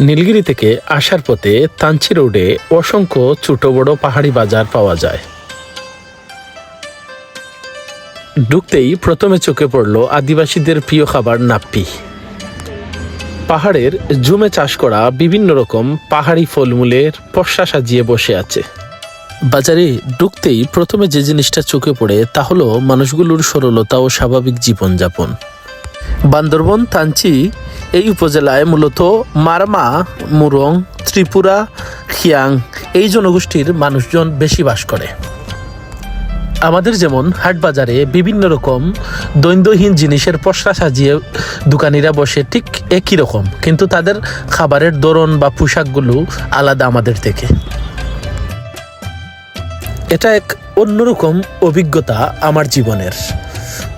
নীলগিরি থেকে আসার পথে তাঞ্চি রোডে অসংখ্য ছোট বড় পাহাড়ি বাজার পাওয়া যায়। ঢুকতেই প্রথমে চোখে পড়ল আদিবাসীদের প্রিয় খাবার নাপ্পি। পাহাড়ের জুমে চাষ করা বিভিন্ন রকম পাহাড়ি ফলমূলের পশা সাজিয়ে বসে আছে। বাজারে ঢুকতেই প্রথমে যে জিনিসটা চোখে পড়ে তা হলো মানুষগুলোর সরলতা ও স্বাভাবিক জীবনযাপন। বান্দরবন তাঞ্চি এই উপজেলায় মূলত মারমা, মুরং, ত্রিপুরা, খিয়াং এই জনগোষ্ঠীর মানুষজন বেশি বাস করে। আমাদের যেমন হাট বাজারে বিভিন্ন রকম দৈনন্দিন জিনিসের পসরা সাজিয়ে দোকানিরা বসে ঠিক একই রকম, কিন্তু তাদের খাবারের ধরন বা পোশাকগুলো আলাদা আমাদের থেকে। এটা এক অন্যরকম অভিজ্ঞতা আমার জীবনের।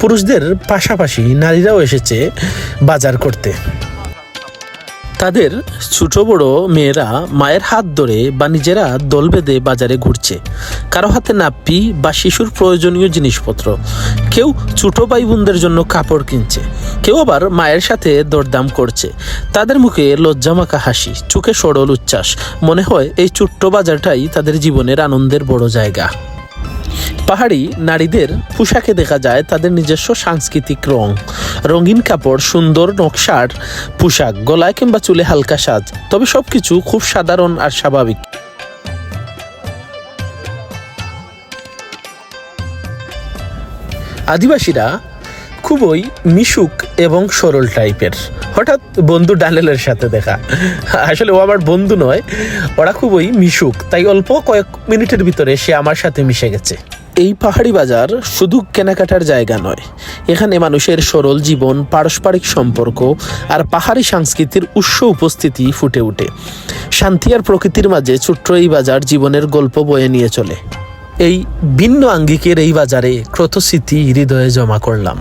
পুরুষদের পাশাপাশি নারীরাও এসেছে বাজার করতে। তাদের ছোট বড় মেয়েরা মায়ের হাত ধরে বা নিজেরা দল বেঁধে বাজারে ঘুরছে। কারও হাতে নাপ্পি বা শিশুর প্রয়োজনীয় জিনিসপত্র। কেউ ছোট ভাই বোনদের জন্য কাপড় কিনছে। কেউ আবার মায়ের সাথে দরদাম করছে। তাদের মুখে লজ্জামাখা হাসি, চোখে সরল উচ্ছ্বাস। মনে হয় এই ছোট্ট বাজারটাই তাদের জীবনের আনন্দের বড় জায়গা। পাহাড়ি নারীদের পোশাকে দেখা যায় তাদের নিজস্ব সাংস্কৃতিক রং। রঙিন কাপড়, সুন্দর নকশার পোশাক, গলায় কিংবা চুলে হালকা সাজ। তবে সবকিছু খুব সাধারণ আর স্বাভাবিক। আদিবাসীরা খুবই মিশুক এবং সরল টাইপের। হঠাৎ বন্ধু ডানেলের সাথে দেখা। আসলে ও আমার বন্ধু নয়, ওরা খুবই মিশুক। তাই অল্প কয়েক মিনিটের ভিতরে সে আমার সাথে মিশে গেছে। এই পাহাড়ি বাজার শুধু কেনাকাটার জায়গা নয়, এখানে মানুষের সরল জীবন, পারস্পরিক সম্পর্ক আর পাহাড়ি সংস্কৃতির উৎস উপস্থিতি ফুটে ওঠে। শান্তি আর প্রকৃতির মাঝে ছোট্ট এই বাজার জীবনের গল্প বয়ে নিয়ে চলে। এই ভিন্ন আঙ্গিকের এই বাজারে ক্রত স্মৃতি হৃদয়ে জমা করলাম।